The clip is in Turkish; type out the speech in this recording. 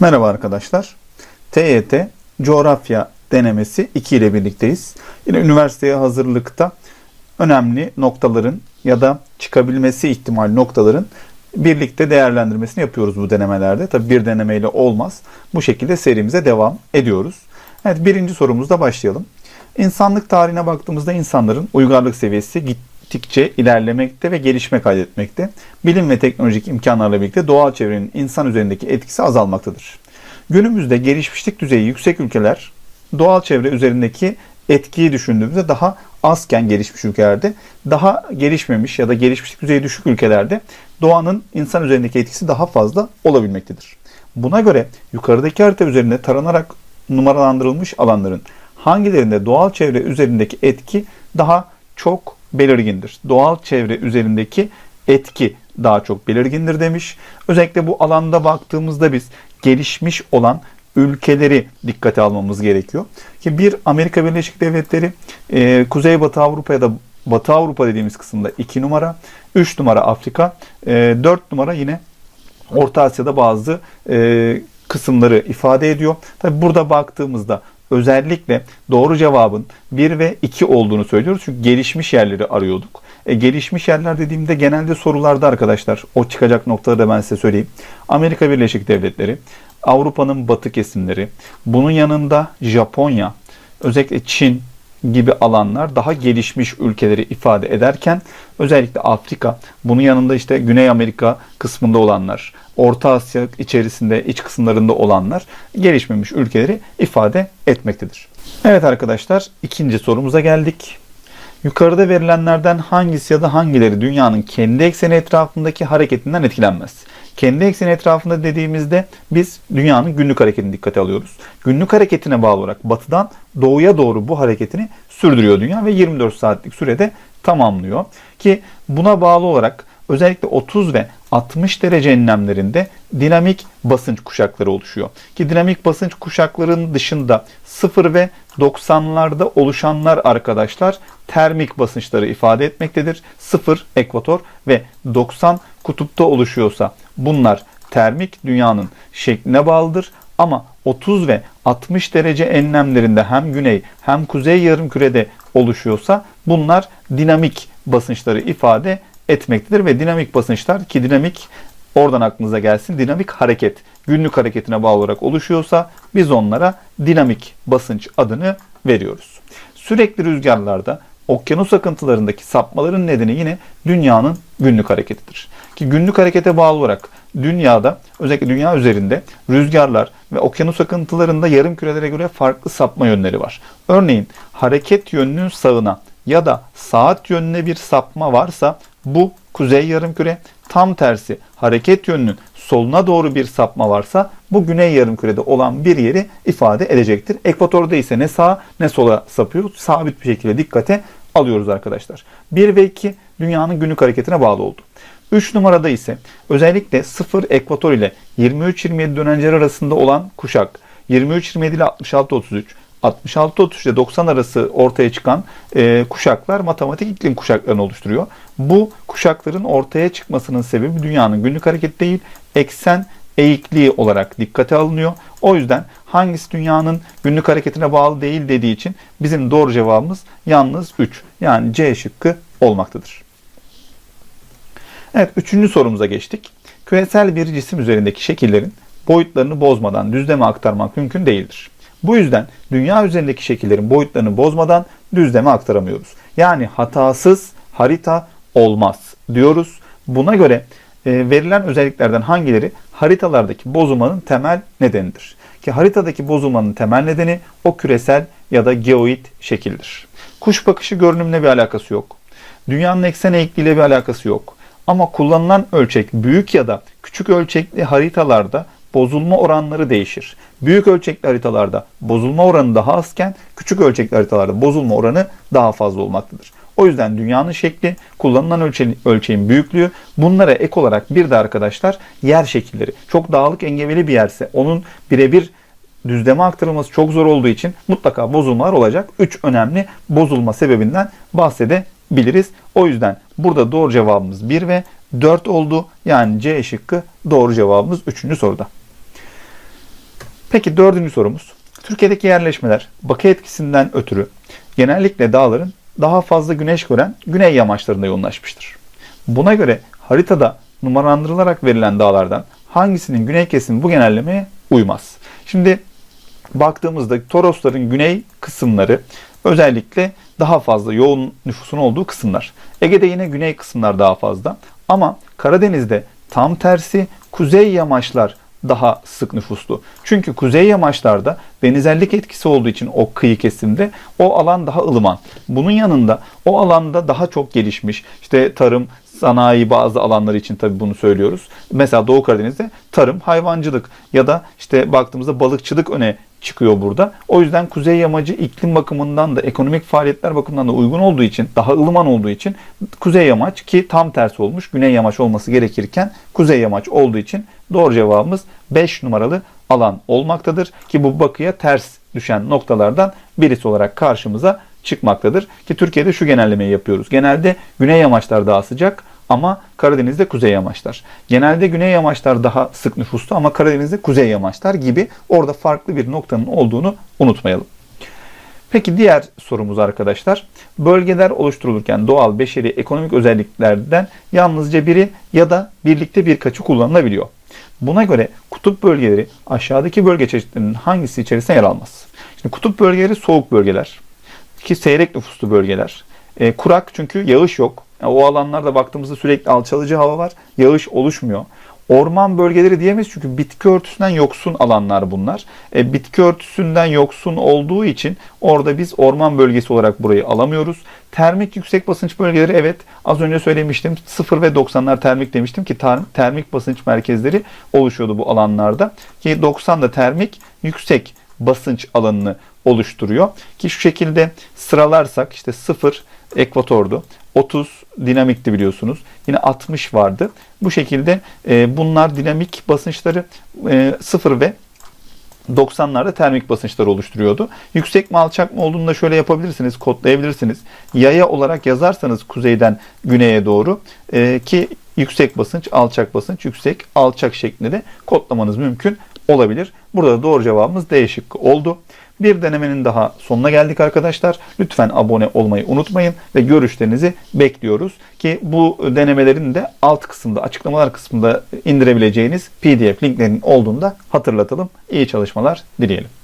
Merhaba arkadaşlar. TYT coğrafya denemesi 2 ile birlikteyiz. Yine üniversiteye hazırlıkta önemli noktaların ya da çıkabilmesi ihtimal noktaların birlikte değerlendirmesini yapıyoruz bu denemelerde. Tabi bir denemeyle olmaz. Bu şekilde serimize devam ediyoruz. Evet birinci sorumuzda başlayalım. İnsanlık tarihine baktığımızda insanların uygarlık seviyesi gittikçe ilerlemekte ve gelişme kaydetmekte. Bilim ve teknolojik imkanlarla birlikte doğal çevrenin insan üzerindeki etkisi azalmaktadır. Günümüzde gelişmişlik düzeyi yüksek ülkeler doğal çevre üzerindeki etkiyi düşündüğümüzde daha azken gelişmiş ülkelerde, daha gelişmemiş ya da gelişmişlik düzeyi düşük ülkelerde doğanın insan üzerindeki etkisi daha fazla olabilmektedir. Buna göre yukarıdaki harita üzerinde taranarak numaralandırılmış alanların hangilerinde doğal çevre üzerindeki etki daha çok belirgindir? Doğal çevre üzerindeki etki daha çok belirgindir demiş. Özellikle bu alanda baktığımızda biz gelişmiş olan ülkeleri dikkate almamız gerekiyor. Ki bir Amerika Birleşik Devletleri, e, Kuzeybatı Avrupa ya da Batı Avrupa dediğimiz kısımda 2 numara, 3 numara Afrika, e, 4 numara yine Orta Asya'da bazı e, kısımları ifade ediyor. Tabi burada baktığımızda özellikle doğru cevabın 1 ve 2 olduğunu söylüyoruz. Çünkü gelişmiş yerleri arıyorduk. E, gelişmiş yerler dediğimde genelde sorularda arkadaşlar o çıkacak noktaları da ben size söyleyeyim. Amerika Birleşik Devletleri, Avrupa'nın batı kesimleri, bunun yanında Japonya, özellikle Çin gibi alanlar daha gelişmiş ülkeleri ifade ederken özellikle Afrika, bunun yanında işte Güney Amerika kısmında olanlar, Orta Asya içerisinde iç kısımlarında olanlar gelişmemiş ülkeleri ifade etmektedir. Evet arkadaşlar ikinci sorumuza geldik. Yukarıda verilenlerden hangisi ya da hangileri dünyanın kendi ekseni etrafındaki hareketinden etkilenmez? Kendi ekseni etrafında dediğimizde biz dünyanın günlük hareketini dikkate alıyoruz. Günlük hareketine bağlı olarak batıdan doğuya doğru bu hareketini sürdürüyor dünya ve 24 saatlik sürede tamamlıyor. Ki buna bağlı olarak özellikle 30 ve 60 derece enlemlerinde dinamik basınç kuşakları oluşuyor. Ki dinamik basınç kuşaklarının dışında 0 ve 90'larda oluşanlar arkadaşlar termik basınçları ifade etmektedir. 0 ekvator ve 90 kutupta oluşuyorsa bunlar termik dünyanın şekline bağlıdır. Ama 30 ve 60 derece enlemlerinde hem güney hem kuzey yarımkürede oluşuyorsa bunlar dinamik basınçları ifade etmektedir ve dinamik basınçlar ki dinamik oradan aklınıza gelsin dinamik hareket günlük hareketine bağlı olarak oluşuyorsa biz onlara dinamik basınç adını veriyoruz. Sürekli rüzgarlarda okyanus akıntılarındaki sapmaların nedeni yine dünyanın günlük hareketidir. Ki günlük harekete bağlı olarak dünyada özellikle dünya üzerinde rüzgarlar ve okyanus akıntılarında yarım kürelere göre farklı sapma yönleri var. Örneğin hareket yönünün sağına ya da saat yönüne bir sapma varsa bu kuzey yarımküre. Tam tersi hareket yönünün soluna doğru bir sapma varsa bu güney yarımkürede olan bir yeri ifade edecektir. Ekvatorda ise ne sağa ne sola sapıyor. Sabit bir şekilde dikkate alıyoruz arkadaşlar. 1 ve 2 dünyanın günlük hareketine bağlı oldu. 3 numarada ise özellikle 0 ekvator ile 23-27 dönenceler arasında olan kuşak 23-27 ile 66-33 66-33 ile 90 arası ortaya çıkan e, kuşaklar matematik iklim kuşaklarını oluşturuyor. Bu kuşakların ortaya çıkmasının sebebi dünyanın günlük hareket değil, eksen eğikliği olarak dikkate alınıyor. O yüzden hangisi dünyanın günlük hareketine bağlı değil dediği için bizim doğru cevabımız yalnız 3. Yani C şıkkı olmaktadır. Evet üçüncü sorumuza geçtik. Küresel bir cisim üzerindeki şekillerin boyutlarını bozmadan düzleme aktarmak mümkün değildir. Bu yüzden dünya üzerindeki şekillerin boyutlarını bozmadan düzleme aktaramıyoruz. Yani hatasız harita olmaz diyoruz. Buna göre e, verilen özelliklerden hangileri haritalardaki bozulmanın temel nedenidir? Ki haritadaki bozulmanın temel nedeni o küresel ya da geoid şekildir. Kuş bakışı görünümle bir alakası yok. Dünyanın eksen eğikliğiyle bir alakası yok. Ama kullanılan ölçek büyük ya da küçük ölçekli haritalarda bozulma oranları değişir. Büyük ölçekli haritalarda bozulma oranı daha azken küçük ölçekli haritalarda bozulma oranı daha fazla olmaktadır. O yüzden dünyanın şekli, kullanılan ölçeğin, ölçeğin büyüklüğü bunlara ek olarak bir de arkadaşlar yer şekilleri. Çok dağlık engebeli bir yerse onun birebir düzleme aktarılması çok zor olduğu için mutlaka bozulmalar olacak. 3 önemli bozulma sebebinden bahsedebiliriz. O yüzden burada doğru cevabımız 1 ve 4 oldu. Yani C şıkkı doğru cevabımız 3. soruda. Peki dördüncü sorumuz. Türkiye'deki yerleşmeler bakı etkisinden ötürü genellikle dağların daha fazla güneş gören güney yamaçlarında yoğunlaşmıştır. Buna göre haritada numaralandırılarak verilen dağlardan hangisinin güney kesimi bu genellemeye uymaz? Şimdi baktığımızda Torosların güney kısımları özellikle daha fazla yoğun nüfusun olduğu kısımlar. Ege'de yine güney kısımlar daha fazla. Ama Karadeniz'de tam tersi kuzey yamaçlar daha sık nüfuslu. Çünkü kuzey yamaçlarda denizellik etkisi olduğu için o kıyı kesimde o alan daha ılıman. Bunun yanında o alanda daha çok gelişmiş işte tarım, sanayi bazı alanlar için tabii bunu söylüyoruz. Mesela Doğu Karadeniz'de tarım, hayvancılık ya da işte baktığımızda balıkçılık öne çıkıyor burada. O yüzden kuzey yamacı iklim bakımından da ekonomik faaliyetler bakımından da uygun olduğu için, daha ılıman olduğu için kuzey yamaç ki tam tersi olmuş. Güney yamaç olması gerekirken kuzey yamaç olduğu için doğru cevabımız 5 numaralı alan olmaktadır ki bu bakıya ters düşen noktalardan birisi olarak karşımıza çıkmaktadır. Ki Türkiye'de şu genellemeyi yapıyoruz. Genelde güney yamaçlar daha sıcak ama Karadeniz'de kuzey yamaçlar. Genelde güney yamaçlar daha sık nüfuslu ama Karadeniz'de kuzey yamaçlar gibi orada farklı bir noktanın olduğunu unutmayalım. Peki diğer sorumuz arkadaşlar. Bölgeler oluşturulurken doğal, beşeri, ekonomik özelliklerden yalnızca biri ya da birlikte birkaçı kullanılabiliyor. Buna göre kutup bölgeleri aşağıdaki bölge çeşitlerinin hangisi içerisinde yer almaz? Şimdi kutup bölgeleri soğuk bölgeler ki seyrek nüfuslu bölgeler. E, kurak çünkü yağış yok. Yani o alanlarda baktığımızda sürekli alçalıcı hava var. Yağış oluşmuyor. Orman bölgeleri diyemeyiz çünkü bitki örtüsünden yoksun alanlar bunlar. E, bitki örtüsünden yoksun olduğu için orada biz orman bölgesi olarak burayı alamıyoruz. Termik yüksek basınç bölgeleri evet az önce söylemiştim 0 ve 90'lar termik demiştim ki ter- termik basınç merkezleri oluşuyordu bu alanlarda. Ki 90 da termik yüksek basınç alanını oluşturuyor. Ki şu şekilde sıralarsak işte 0 ekvatordu. 30 dinamikti biliyorsunuz. Yine 60 vardı. Bu şekilde e, bunlar dinamik basınçları e, 0 ve 90'larda termik basınçlar oluşturuyordu. Yüksek mi alçak mı olduğunu da şöyle yapabilirsiniz, kodlayabilirsiniz. Yaya olarak yazarsanız kuzeyden güneye doğru e, ki yüksek basınç, alçak basınç, yüksek, alçak şeklinde de kodlamanız mümkün olabilir. Burada da doğru cevabımız D şıkkı oldu. Bir denemenin daha sonuna geldik arkadaşlar. Lütfen abone olmayı unutmayın ve görüşlerinizi bekliyoruz. Ki bu denemelerin de alt kısımda açıklamalar kısmında indirebileceğiniz PDF linklerinin olduğunu da hatırlatalım. İyi çalışmalar dileyelim.